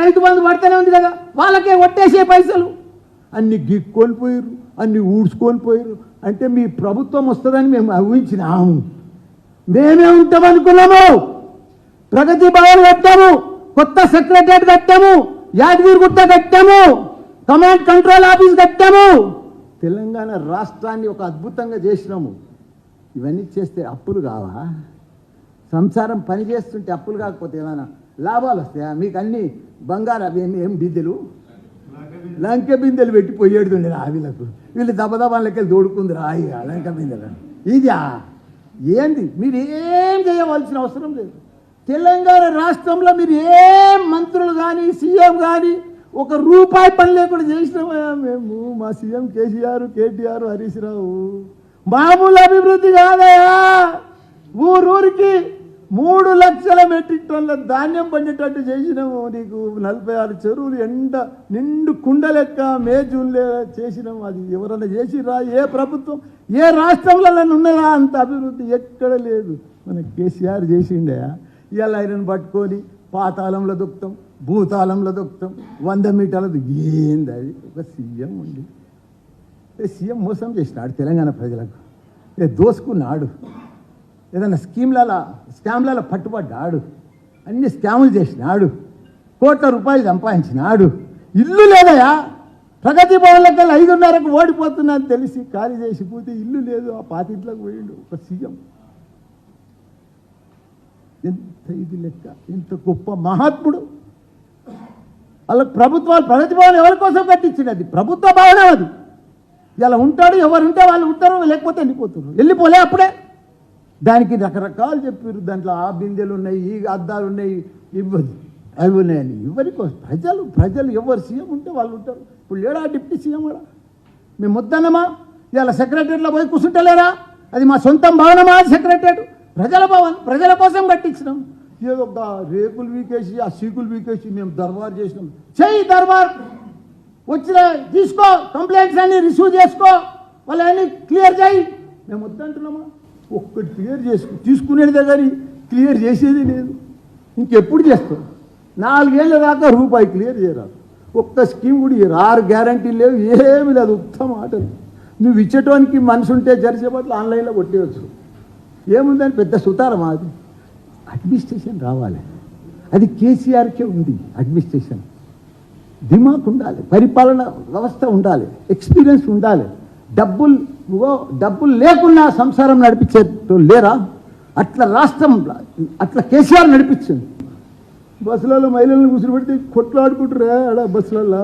రైతు బంధు పడితేనే ఉంది కదా. వాళ్ళకే కొట్టేసే పైసలు. అన్ని గిక్కొని పోయారు అన్ని ఊడ్చుకొని పోయారు అంటే మీ ప్రభుత్వం వస్తుందని మేము ఊహించినాము మేమే ఉంటామనుకున్నాము. ప్రగతి భవన్ కట్టాము. కొత్త సెక్రటరియట్ కట్టాము. యాదగిరిగుట్ట కట్టాము. కమాండ్ కంట్రోల్ ఆఫీస్ కట్టాము. తెలంగాణ రాష్ట్రాన్ని ఒక అద్భుతంగా చేసినాము. ఇవన్నీ చేస్తే అప్పులు కావా? సంసారం పని చేస్తుంటే అప్పులు కాకపోతే ఏమైనా లాభాలు వస్తాయా? మీకు అన్ని బంగారు అవి ఏం ఏం బిందెలు? లంకె బిందెలు పెట్టి పోయేడుతుండే ఆవిలకు వీళ్ళు దబదబాలకి దోడుకుంది రాయి లంక బిందెలు ఇదా ఏంది? మీరు ఏం చేయవలసిన అవసరం లేదు. తెలంగాణ రాష్ట్రంలో మీరు ఏం మంత్రులు కానీ సీఎం కానీ ఒక రూపాయి పని లేకుండా చేసినామా మేము మా సీఎం కేసీఆర్ కేటీఆర్ హరీష్ రావు. మామూలు అభివృద్ధి కాదయా ఊరూరికి మూడు లక్షల మెట్రిక్ టన్నుల ధాన్యం పండేటట్టు చేసినాము నీకు. నలభై ఆరు చెరువులు ఎండ నిండు కుండ లెక్క మే జూన్లే చేసినాము. అది ఎవరన్నా చేసిరా ఏ ప్రభుత్వం? ఏ రాష్ట్రంలో ఉన్నదా? అంత అభివృద్ధి ఎక్కడ లేదు. మన కేసీఆర్ చేసిండే. ఇవాళ ఆయనను పట్టుకొని పాతాళంలో దొక్కుతాం భూతాళంలో దొక్కుతాం. వంద మీటర్ల ఏంది అది? ఒక సీఎం ఉండి. సీఎం మోసం చేసినాడు తెలంగాణ ప్రజలకు. ఏ దోసుకున్నాడు. ఏదైనా స్కీమ్లలో స్కామ్లలో పట్టుబడ్డాడు. అన్ని స్కాములు చేసినాడు. కోట్ల రూపాయలు సంపాదించినాడు. ఇల్లు లేదయా ప్రగతి భవన్లకి ఐదున్నరకు ఓడిపోతున్నా అని తెలిసి ఖాళీ చేసిపోతే ఇల్లు లేదు. ఆ పాతింట్లోకి పోయిండు ఒక సీఎం. ఎంత ఇది లెక్క? ఎంత గొప్ప మహాత్ముడు. వాళ్ళకి ప్రభుత్వాలు ప్రగతి భవన్ ఎవరి కోసం కట్టించింది అది? ప్రభుత్వ భవనం అది. ఇలా ఉంటాడు ఎవరు ఉంటే వాళ్ళు ఉంటారు లేకపోతే వెళ్ళిపోతున్నారు వెళ్ళిపోలే అప్పుడే. దానికి రకరకాలు చెప్పారు. దాంట్లో ఆ బిందెలు ఉన్నాయి ఈ అద్దాలు ఉన్నాయి ఇవ్వదు. అవి ఉన్నాయని ఎవరి కోసం? ప్రజలు ప్రజలు ఎవరు సీఎం ఉంటే వాళ్ళు ఉంటారు. ఇప్పుడు లేడా డిప్యూటీ సీఎం కూడా మేము వద్దన్నమా ఇలా సెక్రటరీలో పోయి కూర్చుంటలేరా? అది మా సొంతం భవనమా సెక్రటరీ ప్రజల భవన్ ప్రజల కోసం కట్టించినాం. ఏదో ఒక రేకులు వీకేసి ఆ సీకులు వీకేసి మేము దర్బార్ చేసినాం. చెయ్యి దర్బార్! వచ్చిన తీసుకో కంప్లైంట్స్ అన్ని రిసీవ్ చేసుకో. వాళ్ళని క్లియర్ చేయి. మేము వద్దంటున్నామా? ఒక్కటి క్లియర్ చేసుకో తీసుకునేదే కానీ క్లియర్ చేసేది లేదు. ఇంకెప్పుడు చేస్తాం నాలుగేళ్ళ దాకా రూపాయి క్లియర్ చేయరాదు. ఒక్క స్కీమ్ కూడా రారు గ్యారంటీ లేవు. ఏమి లేదు. ఉత్తమ ఆటలు నువ్వు ఇచ్చేటోనికి మనసు ఉంటే జరిసేపట్లు ఆన్లైన్లో కొట్టేయచ్చు. ఏముందని పెద్ద సుతారం అది? అడ్మినిస్ట్రేషన్ రావాలి. అది కేసీఆర్కే ఉంది అడ్మినిస్ట్రేషన్. దిమాక్ ఉండాలి. పరిపాలన వ్యవస్థ ఉండాలి. ఎక్స్పీరియన్స్ ఉండాలి. డబ్బులు నువ్వు డబ్బులు లేకున్నా సంసారం నడిపించేట్టు లేరా? అట్లా రాష్ట్రం అట్లా కేసీఆర్ నడిపించింది. బస్సులలో మహిళలను కూర్చోబెడితే కొట్లాడుకుంటారా ఆడ బస్సులలో